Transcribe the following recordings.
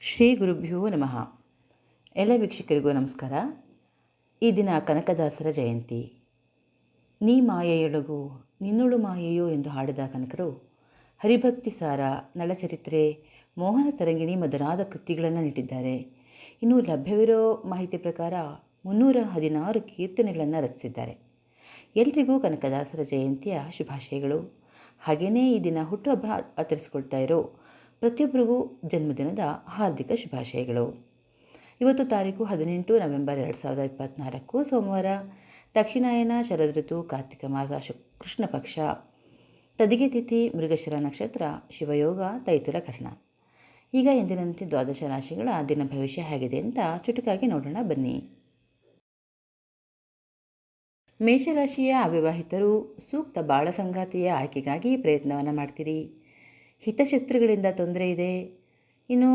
ಶ್ರೀ ಗುರುಭ್ಯೋ ನಮಃ. ಎಲ್ಲ ವೀಕ್ಷಕರಿಗೂ ನಮಸ್ಕಾರ. ಈ ದಿನ ಕನಕದಾಸರ ಜಯಂತಿ. ನೀ ಮಾಯೆಯೊಳಗು, ನಿನ್ನೊಳು ಮಾಯೆಯೋ ಎಂದು ಹಾಡಿದ ಕನಕರು, ಹರಿಭಕ್ತಿ ಸಾರ, ನಳಚರಿತ್ರೆ, ಮೋಹನ ತರಂಗಿಣಿ ಮೊದಲಾದ ಕೃತಿಗಳನ್ನು ನೀಡಿದ್ದಾರೆ ಇನ್ನು ಲಭ್ಯವಿರೋ ಮಾಹಿತಿ ಪ್ರಕಾರ ಮುನ್ನೂರ ಹದಿನಾರು ಕೀರ್ತನೆಗಳನ್ನು ರಚಿಸಿದ್ದಾರೆ. ಎಲ್ರಿಗೂ ಕನಕದಾಸರ ಜಯಂತಿಯ ಶುಭಾಶಯಗಳು. ಹಾಗೆಯೇ ಈ ದಿನ ಹುಟ್ಟುಹಬ್ಬ ಆಚರಿಸಿಕೊಳ್ತಾ ಇರೋ ಪ್ರತಿಯೊಬ್ಬರಿಗೂ ಜನ್ಮದಿನದ ಹಾರ್ದಿಕ ಶುಭಾಶಯಗಳು. ಇವತ್ತು ತಾರೀಕು ಹದಿನೆಂಟು ನವೆಂಬರ್ ಎರಡು ಸಾವಿರದ ಇಪ್ಪತ್ತ್ನಾಲ್ಕು ಸೋಮವಾರ. ದಕ್ಷಿಣಾಯನ ಶರದ್ ಋತು, ಕಾರ್ತಿಕ ಮಾಸ, ಶು, ಕೃಷ್ಣ ಪಕ್ಷ. ತದಿಗೆ ತಿಥಿ ಮೃಗಶಿರ ನಕ್ಷತ್ರ, ಶಿವಯೋಗ ತೈತುಲ ಕರ್ಣ. ಈಗ ಎಂದಿನಂತೆ ದ್ವಾದಶ ರಾಶಿಗಳ ದಿನ ಭವಿಷ್ಯ ಹೇಗಿದೆ ಅಂತ ಚುಟುಕಾಗಿ ನೋಡೋಣ ಬನ್ನಿ. ಮೇಷರಾಶಿಯ ಅವಿವಾಹಿತರು ಸೂಕ್ತ ಬಾಳ ಸಂಗಾತಿಯ ಆಯ್ಕೆಗಾಗಿ ಪ್ರಯತ್ನವನ್ನು ಮಾಡ್ತೀರಿ. ಹಿತಶತ್ರುಗಳಿಂದ ತೊಂದರೆ ಇದೆ. ಇನ್ನು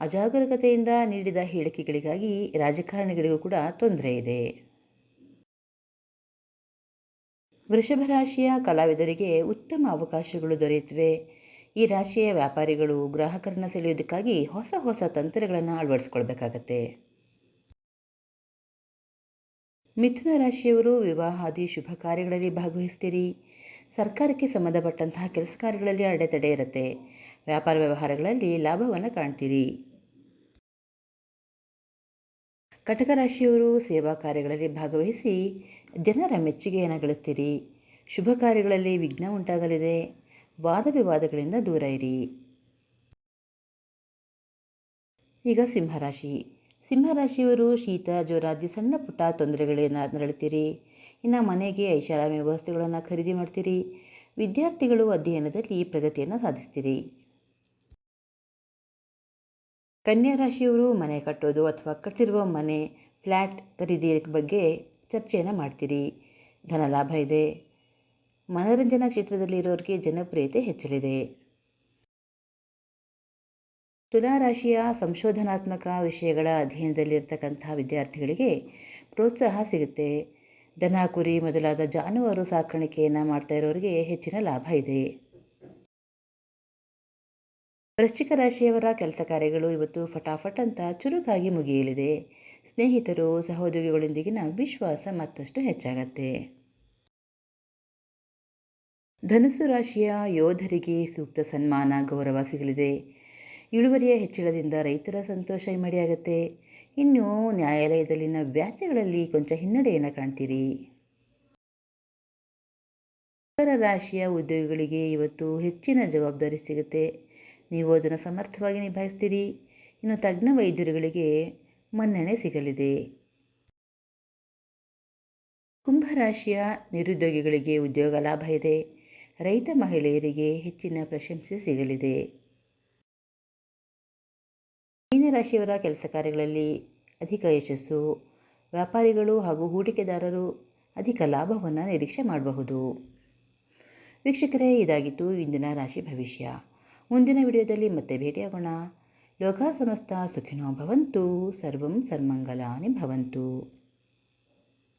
ಅಜಾಗರೂಕತೆಯಿಂದ ನೀಡಿದ ಹೇಳಿಕೆಗಳಿಗಾಗಿ ರಾಜಕಾರಣಿಗಳಿಗೂ ಕೂಡ ತೊಂದರೆ ಇದೆ. ವೃಷಭ ರಾಶಿಯ ಕಲಾವಿದರಿಗೆ ಉತ್ತಮ ಅವಕಾಶಗಳು ದೊರೆಯುತ್ತವೆ. ಈ ರಾಶಿಯ ವ್ಯಾಪಾರಿಗಳು ಗ್ರಾಹಕರನ್ನು ಸೆಳೆಯೋದಕ್ಕಾಗಿ ಹೊಸ ಹೊಸ ತಂತ್ರಗಳನ್ನು ಅಳವಡಿಸ್ಕೊಳ್ಬೇಕಾಗತ್ತೆ. ಮಿಥುನ ರಾಶಿಯವರು ವಿವಾಹಾದಿ ಶುಭ ಕಾರ್ಯಗಳಲ್ಲಿ ಭಾಗವಹಿಸ್ತೀರಿ. ಸರ್ಕಾರಕ್ಕೆ ಸಂಬಂಧಪಟ್ಟಂತಹ ಕೆಲಸ ಕಾರ್ಯಗಳಲ್ಲಿ ಅಡೆತಡೆ ಇರುತ್ತೆ. ವ್ಯಾಪಾರ ವ್ಯವಹಾರಗಳಲ್ಲಿ ಲಾಭವನ್ನು ಕಾಣ್ತೀರಿ. ಕಟಕ ರಾಶಿಯವರು ಸೇವಾ ಕಾರ್ಯಗಳಲ್ಲಿ ಭಾಗವಹಿಸಿ ಜನರ ಮೆಚ್ಚುಗೆಯನ್ನು ಗಳಿಸ್ತೀರಿ. ಶುಭ ಕಾರ್ಯಗಳಲ್ಲಿ ವಿಘ್ನ ಉಂಟಾಗಲಿದೆ. ವಾದ ವಿವಾದಗಳಿಂದ ದೂರ ಇರಿ. ಈಗ ಸಿಂಹರಾಶಿ ಸಿಂಹರಾಶಿಯವರು ಶೀತ ಜ್ವರಾದಿ ಸಣ್ಣ ಪುಟ್ಟ ತೊಂದರೆಗಳನ್ನು ನರಳುತ್ತೀರಿ ಇನ್ನು ಮನೆಗೆ ಐಷಾರಾಮಿ ವಸ್ತುಗಳನ್ನು ಖರೀದಿ ಮಾಡ್ತೀರಿ. ವಿದ್ಯಾರ್ಥಿಗಳು ಅಧ್ಯಯನದಲ್ಲಿ ಪ್ರಗತಿಯನ್ನು ಸಾಧಿಸ್ತೀರಿ. ಕನ್ಯಾ ರಾಶಿಯವರು ಮನೆ ಕಟ್ಟೋದು ಅಥವಾ ಕಟ್ಟಿರುವ ಮನೆ ಫ್ಲ್ಯಾಟ್ ಖರೀದಿ ಬಗ್ಗೆ ಚರ್ಚೆಯನ್ನು ಮಾಡ್ತೀರಿ. ಧನ ಲಾಭ ಇದೆ. ಮನೋರಂಜನಾ ಕ್ಷೇತ್ರದಲ್ಲಿರೋರಿಗೆ ಜನಪ್ರಿಯತೆ ಹೆಚ್ಚಲಿದೆ. ತುಲಾರಾಶಿಯ ಸಂಶೋಧನಾತ್ಮಕ ವಿಷಯಗಳ ಅಧ್ಯಯನದಲ್ಲಿರ್ತಕ್ಕಂಥ ವಿದ್ಯಾರ್ಥಿಗಳಿಗೆ ಪ್ರೋತ್ಸಾಹ ಸಿಗುತ್ತೆ. ದನ ಕುರಿ ಮೊದಲಾದ ಜಾನುವಾರು ಸಾಕಾಣಿಕೆಯನ್ನು ಮಾಡ್ತಾ ಇರೋರಿಗೆ ಹೆಚ್ಚಿನ ಲಾಭ ಇದೆ. ವೃಶ್ಚಿಕ ರಾಶಿಯವರ ಕೆಲಸ ಕಾರ್ಯಗಳು ಇವತ್ತು ಫಟಾಫಟ್ ಅಂತ ಚುರುಕಾಗಿ ಮುಗಿಯಲಿದೆ. ಸ್ನೇಹಿತರು, ಸಹೋದ್ಯೋಗಿಗಳೊಂದಿಗಿನ ವಿಶ್ವಾಸ ಮತ್ತಷ್ಟು ಹೆಚ್ಚಾಗತ್ತೆ. ಧನುಸು ರಾಶಿಯ ಯೋಧರಿಗೆ ಸೂಕ್ತ ಸನ್ಮಾನ, ಗೌರವ ಸಿಗಲಿದೆ. ಇಳುವರಿಯ ಹೆಚ್ಚಳದಿಂದ ರೈತರ ಸಂತೋಷ ಇಮ್ಮಡಿಯಾಗತ್ತೆ ಇನ್ನು ನ್ಯಾಯಾಲಯದಲ್ಲಿನ ವ್ಯಾಜ್ಯಗಳಲ್ಲಿ ಕೊಂಚ ಹಿನ್ನಡೆಯನ್ನು ಕಾಣ್ತೀರಿ. ಮಕರ ರಾಶಿಯ ಉದ್ಯೋಗಿಗಳಿಗೆ ಇವತ್ತು ಹೆಚ್ಚಿನ ಜವಾಬ್ದಾರಿ ಸಿಗುತ್ತೆ. ನೀವು ಅದನ್ನು ಸಮರ್ಥವಾಗಿ ನಿಭಾಯಿಸ್ತೀರಿ. ಇನ್ನು ತಜ್ಞ ವೈದ್ಯರುಗಳಿಗೆ ಮನ್ನಣೆ ಸಿಗಲಿದೆ. ಕುಂಭರಾಶಿಯ ನಿರುದ್ಯೋಗಿಗಳಿಗೆ ಉದ್ಯೋಗ ಲಾಭ ಇದೆ. ರೈತ ಮಹಿಳೆಯರಿಗೆ ಹೆಚ್ಚಿನ ಪ್ರಶಂಸೆ ಸಿಗಲಿದೆ. ಮೀನರಾಶಿಯವರ ಕೆಲಸ ಕಾರ್ಯಗಳಲ್ಲಿ ಅಧಿಕ ಯಶಸ್ಸು, ವ್ಯಾಪಾರಿಗಳು ಹಾಗೂ ಹೂಡಿಕೆದಾರರು ಅಧಿಕ ಲಾಭವನ್ನು ನಿರೀಕ್ಷೆ ಮಾಡಬಹುದು. ವೀಕ್ಷಕರೇ, ಇದಾಗಿತ್ತು ಇಂದಿನ ರಾಶಿ ಭವಿಷ್ಯ. ಮುಂದಿನ ವಿಡಿಯೋದಲ್ಲಿ ಮತ್ತೆ ಭೇಟಿಯಾಗೋಣ. ಲೋಕ ಸಮಸ್ತ ಸುಖಿನೋ ಭವಂತು, ಸರ್ವಂ ಸರ್ಮಂಗಲಾನಿ ಭವಂತು.